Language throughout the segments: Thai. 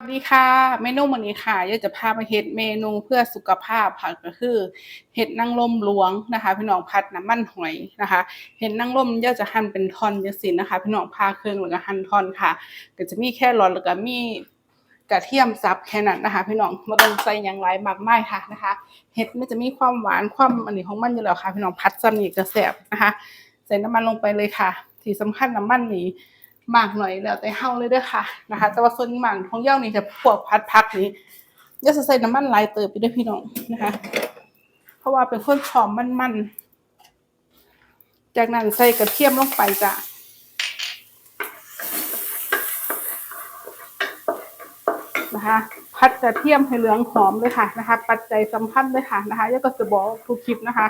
สวัสดีค่ะเมนูวันนี้ค่ะยาจะพามาเฮ็ดเมนูเพื่อสุขภาพค่ะก็คือเห็ดนางรมหลวงนะคะ พี่น้องผัดน้ำมันหอยนะคะ เห็ดนางรมยาจะหั่นเป็นท่อนจังซี่นะคะ พี่น้องพาเครื่องแล้วก็หั่นท่อนค่ะ ก็จะมีแค่รอทแล้วก็มีกระเทียมสับแค่นั้นนะคะ พี่น้องบ่ต้องใส่ยังหลายมากมายค่ะนะคะ เห็ดมันจะมีความหวานความอันนี้ของมันอยู่แล้วค่ะ พี่น้องผัดซ้ำนี่ก็แซ่บนะคะ ใส่น้ำมันลงไปเลยค่ะ ที่สำคัญน้ำมันนี่ หมากหน่อยแล้วแต่เฮาเลยเด้อค่ะนะคะ แต่ว่าส่วนหมากของเย้านี่จะพวกผัดผักนี่อย่าใส่น้ำมันลายเติบไปด้อพี่น้องนะคะ เพราะว่าเป็นคนชอบมันๆ จากนั้นใส่กระเทียมลงไปจ้ะนะคะ พัดกระเทียมให้เหลืองหอมเลยค่ะนะคะ ปัจจัยสำคัญเลยค่ะนะคะแล้วก็จะบอกทุกคลิปนะคะ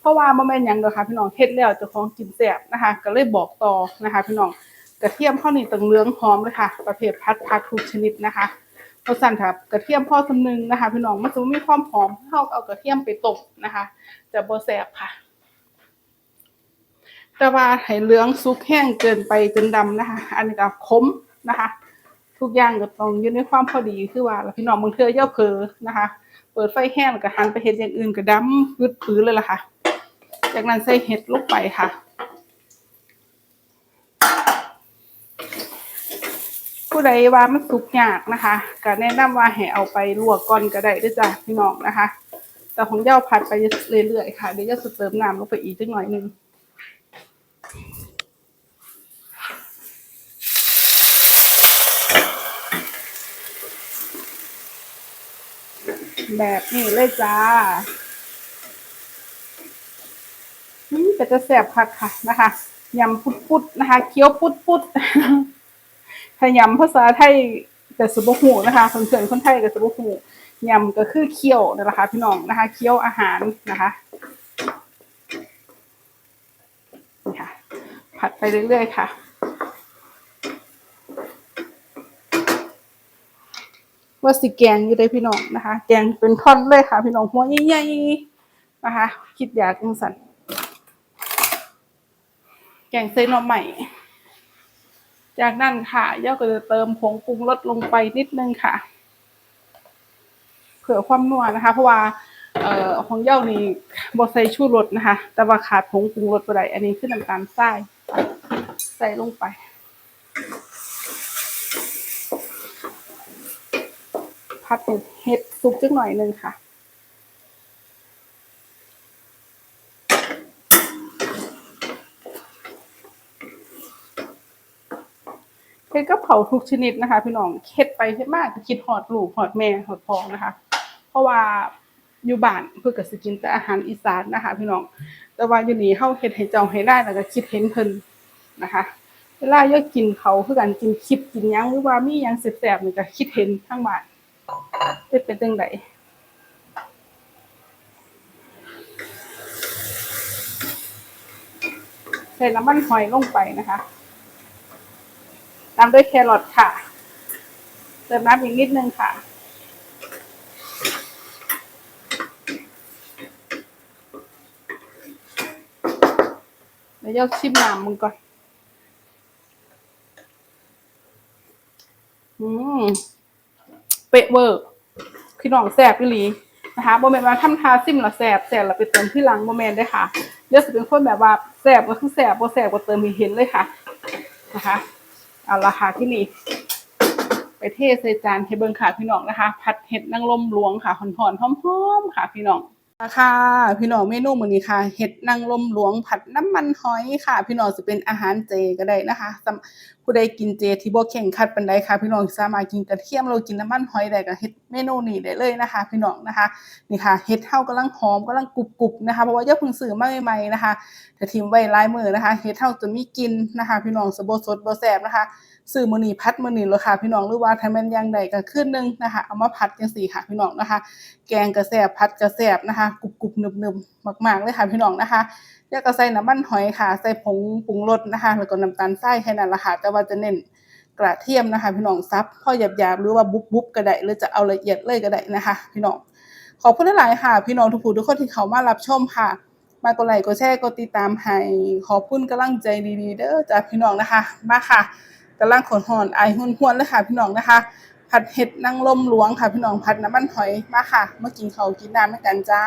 เพราะว่าบ่แม่นหยังดอค่ะพี่น้องเฮ็ดแล้วเจ้าของกินแซ่บนะคะ ก็เลยบอกต่อนะคะ พี่น้อง กระเทียมเฮานี่ต้องเหลืองหอมเลยค่ะ ประเภทผัดผักทุกชนิดนะคะเพราะสั่นครับกระเทียมพ่อสำนึงนะคะ พี่น้องมันจะมีความหอมเฮาเอากระเทียมไปตบนะคะ จะบ่แซ่บค่ะ แต่ว่าให้เหลืองสุกแห้งเกินไปจนดำนะคะ อันนี้ก็ขมนะคะ ทุกอย่างก็ต้องอยู่ในความพอดีคือว่าพี่น้องบางเทื่ออย่าเผลอนะคะ เปิดไฟแห้งแล้วก็หันไปเฮ็ดอย่างอื่นก็ดำปืดปื้อเลยล่ะค่ะ จากนั้นใส่เห็ดลงไปค่ะ ผู้ใดว่ามันสุกยากนะคะก็แนะนำว่าให้เอาไปลวกก่อนก็ได้ด้วยจ้ะพี่น้องนะคะ แต่ของเย้าผัดไปเรื่อยๆค่ะเดี๋ยวจะเติมน้ำลงไปอีกจักหน่อยหนึงแบบนี้เลยจ้าอืมก็จะแสบคักค่ะนะคะยำปุดๆนะคะ เคี้ยวปุดปุดๆ ถ้ายำภาษาไทยแต่สบหูนะคะคนเฉยคนไทยกับสบหูยำก็คือเคี้ยวนั่แหละค่ะพี่น้องนะคะ เคี้ยวอาหารนะคะนี่ค่ะ ผัดไปเรื่อยๆค่ะว่าสิแกงอยู่ได้พี่น้องนะคะ แกงเป็นท่อนเลยค่ะ พี่น้องหัวใหญ่ๆนะคะ คิดอยากจังสันแกงเส้นหน่อใหม่ จากนั้นค่ะย่าก็จะเติมผงปรุงรสลงไปนิดนึงค่ะ เผื่อความนัวนะคะ เพราะว่าเอ่อของเย่านี่บอใส่ชูรสนะคะ แต่ว่าขาดผงปรุงรสไปได้อันนี้คือน้ำตาลทรายใส่ลงไปพัดเห็ดเห็ดสุกจักหน่อยนึงค่ะ เห็ดก็เผาทุกชนิดนะคะ พี่น้องเฮ็ดไปเฮ็ดมากคิดฮอดลูกฮอดแม่ฮอดพ่อนะคะ เพราะว่าอยู่บ้านเพิ่นก็สิกินแต่อาหารอีสานนะคะ พี่น้องแต่ว่าอยู่นี่เฮาเฮ็ดให้เจ้าให้ได้แล้วก็คิดเห็นเพิ่นนะคะเวลาเยอะกินเขาคือกันกินคลิปกินยังหรือว่ามียังแซ่บๆนี่ก็คิดเห็นทางบ้านเป็นเป็นจังไดใส่น้ำมันหอยลงไปนะคะ ตามด้วยแครอทค่ะ เติมน้ำอีกนิดนึงค่ะ เดี๋ยวเราชิมน้ำมึงก่อน อืม เป๊ะเวอร์พี่น้องแสบอีหลีนะคะโมเมนต์ว่าทำทาซิมและแสบแสบและไปเติมที่หลังโมเมนต์ได้ค่ะเดี๋ยวจะเป็นคนแบบว่าแสบก็คือแสบบ่แสบก็เติมให้เห็นเลยค่ะนะคะ เอาละค่ะที่นี่ ไปเทใส่จานให้เบิ่งค่ะพี่น้องนะคะ ผัดเห็ดนางรมหลวงค่ะหอนๆหอมๆค่ะพี่น้อง ค่ะพี่น้องเมนูมื้อนี้ค่ะเห็ดนางรมหลวงผัดน้ำมันหอยค่ะ พี่น้องสิเป็นอาหารเจก็ได้นะคะผู้ใดกินเจที่บ่เข่งคัดปานใดค่ะ พี่น้องสามารถกินกระเทียมเรากินน้ำมันหอยได้ก็เฮ็ดเมนูนี้ได้เลยนะคะ พี่น้องนะคะนี่ค่ะเห็ดเฮากำลังหอมกำลังกรุบๆนะคะเพราะว่าย่าเพิ่งซื้อมาใหม่ๆนะคะถ้าทิมไว้ลายมือนะคะเห็ดเฮาจะมีกลิ่นนะคะ พี่น้องสะบ่สดบ่แซ่บนะคะ ซื้อมือนีพัดมื้อนี้เลยค่ะพี่น้องหรือว่าถ้าแม่นย่างใดก็คืนหนึงนะคะเอามาผัดจังซี่ค่ะพี่น้องนะคะ แกงก็แซ่บผัดก็แซ่บนะคะกรุบๆหนึบๆมากๆเลยค่ะพี่น้องนะคะแล้วก็ใส่น้ำมันหอยค่ะใส่ผงปรุงรสนะคะ แล้วก็น้ำตาลทรายแค่นั้นละค่ะแต่ว่าจะเน้นกระเทียมนะคะพี่น้องซับพอหยาบๆหรือว่าบุบๆก็ได้หรือจะเอาละเอียดเลยก็ได้นะคะ พี่น้องขอบคุณหลายค่ะ พี่น้องทุกผู้ทุกคนที่เขามารับชมค่ะ มากดไลค์กดแชร์กดติดตามให้ขอบคุณกำลังใจดีๆเด้อจากพี่น้องนะคะ มาค่ะ กำลังขนหอนไอหุ่นหวนเลยค่ะพี่น้องนะคะ ผัดเห็ดนางลมหลวงค่ะพี่น้องผัดน้ำมันหอยมาค่ะมากินเขากินน้ำด้วยกันจ้า